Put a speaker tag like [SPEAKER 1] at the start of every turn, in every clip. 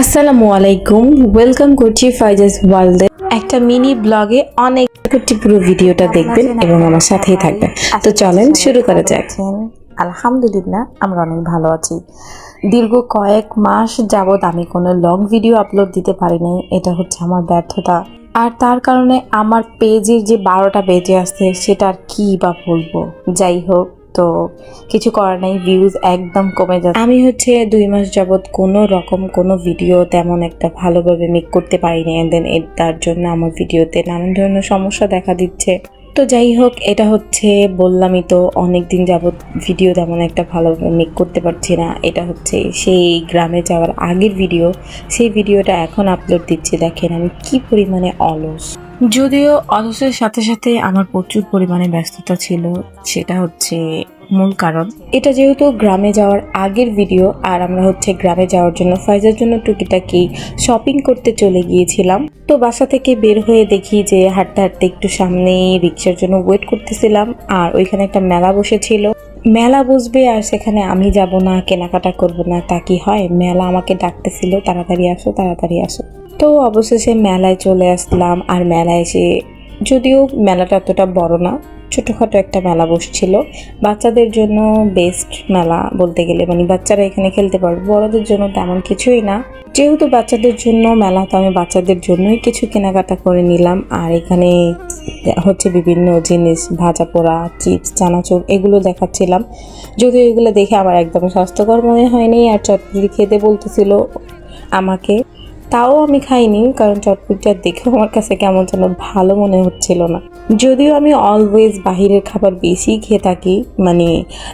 [SPEAKER 1] আসসালামু আলাইকুম ওয়েলকাম করছি ফাইজাস ওয়ার্ল্ডে একটা মিনি ব্লগে অনেক একটি পুরো ভিডিওটা দেখবেন এবং আমার সাথেই থাকবেন। তো চলেন শুরু করা যাক।
[SPEAKER 2] আলহামদুলিল্লাহ আমরা অনেক ভালো আছি। দীর্ঘ কয়েক মাস যাবৎ আমি কোনো লং ভিডিও আপলোড দিতে পারিনি। এটা হচ্ছে আমার ব্যর্থতা। আর তার কারণে আমার পেজের যে বারোটা বেজে আসছে সেটা আর কি বা বলব? যাই হোক তো কিছু করার নেই ভিউজ একদম কমে যাচ্ছে। আমি হচ্ছে দুই মাস যাবৎ কোনো রকম কোনো ভিডিও তেমন একটা ভালোভাবে মেক করতে পারিনি দেন তার জন্য আমার ভিডিওতে নানান ধরনের সমস্যা দেখা দিচ্ছে। তো যাই হোক, এটা হচ্ছে বললামই তো অনেক দিন যাবৎ ভিডিও তেমন একটা ভালোভাবে মেক করতে পারছি না। এটা হচ্ছে সেই গ্রামে যাওয়ার আগের ভিডিও সেই ভিডিওটা এখন আপলোড দিচ্ছি। দেখেন আমি কি পরিমাণে অলস। যদিও অলসের সাথে সাথে আমার প্রচুর পরিমাণে ব্যস্ততা ছিল, সেটা হচ্ছে মূল কারণ। এটা যেহেতু গ্রামে যাওয়ার আগের ভিডিও আর আমরা হচ্ছে গ্রামে যাওয়ার জন্য, ফাইজার জন্য টুকিটাকি শপিং করতে চলে গিয়েছিলাম। তো বাসা থেকে বের হয়ে দেখি যে হাঁটতে হাঁটতে একটু সামনে রিক্সার জন্য ওয়েট করতেছিলাম, আর ওইখানে একটা মেলা বসেছিল। মেলা বসবে আর সেখানে আমি যাব না, কেনাকাটা করব না, তা কি হয়? মেলা আমাকে ডাকতেছিল, তাড়াতাড়ি আসো তাড়াতাড়ি আসো। তো অবশেষে মেলায় চলে আসলাম। আর মেলায় এসে যদিও মেলাটা অতটা বড় না, ছোটোখাটো একটা মেলা বসছিল। বাচ্চাদের জন্য বেস্ট মেলা বলতে গেলে মানে বাচ্চারা এখানে খেলতে পারবে, বড়দের জন্য তেমন কিছুই না। যেহেতু বাচ্চাদের জন্য মেলা, তো আমি বাচ্চাদের জন্যই কিছু কেনাকাটা করে নিলাম। আর এখানে হচ্ছে বিভিন্ন জিনিস, ভাজা পোড়া, চিপস, চানাচুর, এগুলো দেখাচ্ছিলাম। যদিও এগুলো দেখে আমার একদম স্বাস্থ্যকর মনে হয়নি, আর চটপটি খেতে বলতেছিল আমাকে। তাও আমি খাইনি, কারণ চটপটিটা দেখেও আমার কাছে কেমন যেন ভালো মনে হচ্ছিল না। যদিও আমি অলওয়েজ বাহিরের খাবার বেশি খেয়ে থাকি মানে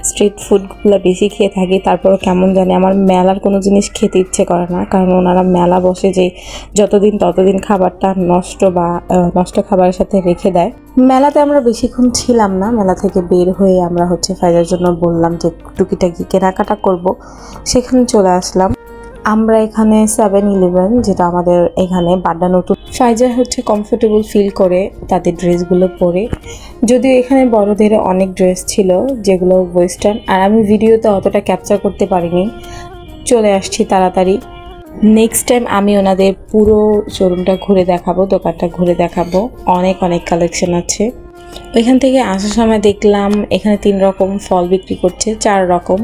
[SPEAKER 2] স্ট্রিট ফুডগুলো বেশি খেয়ে থাকি, তারপরও কেমন জানি আমার মেলার কোনো জিনিস খেতে ইচ্ছে করে না, কারণ ওনারা মেলা বসে যে যতদিন ততদিন খাবারটা নষ্ট বা নষ্ট খাবারের সাথে রেখে দেয়। মেলাতে আমরা বেশিক্ষণ ছিলাম না, মেলা থেকে বের হয়ে আমরা হচ্ছে ফাইজার জন্য বললাম যে টুকিটাকি কেনাকাটা করব। সেখানে চলে আসলাম। আমরা এখানে সেভেন ইলেভেন যেটা আমাদের এখানে বাড্ডা নতুন। ফাইজার হচ্ছে কমফোর্টেবল ফিল করে তাদের ড্রেসগুলো পরে। যদিও এখানে বড়দের অনেক ড্রেস ছিল, যেগুলো ওয়েস্টার্ন আর আমি ভিডিওতে অতটা ক্যাপচার করতে পারিনি। চলে আসছি তাড়াতাড়ি। নেক্সট টাইম আমি ওনাদের পুরো শোরুমটা ঘুরে দেখাবো, দোকানটা ঘুরে দেখাবো। অনেক অনেক কালেকশন আছে। ওইখান থেকে আসার সময় দেখলাম এখানে তিন রকম ফল বিক্রি করছে, চার রকম।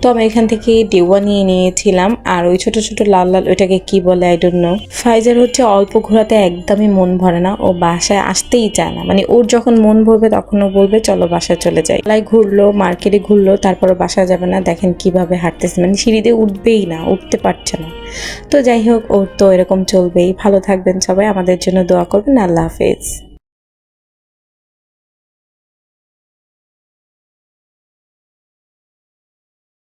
[SPEAKER 2] তো আমি এখান থেকে ডেওয়া নিয়ে নিয়েছিলাম আর ওই ছোট ছোট লাল লাল ওইটাকে কি বলে আই ডোন্ট নো ফাইজার হচ্ছে অল্প ঘোরাতে একদমই মন ভরে না, ও বাসায় আসতেই চায় না। মানে ওর যখন মন ভরবে তখন ও বলবে, চলো বাসায় চলে যাই। লাই ঘুরলো, মার্কেটে ঘুরলো তারপরে বাসা যাবে না। দেখেন কীভাবে হাঁটতেছে মানে সিঁড়িতে উঠবেই না, উঠতে পারছে না। তো যাই হোক, ওর তো এরকম চলবেই। ভালো থাকবেন সবাই, আমাদের জন্য দোয়া করবেন। আল্লাহ হাফেজ।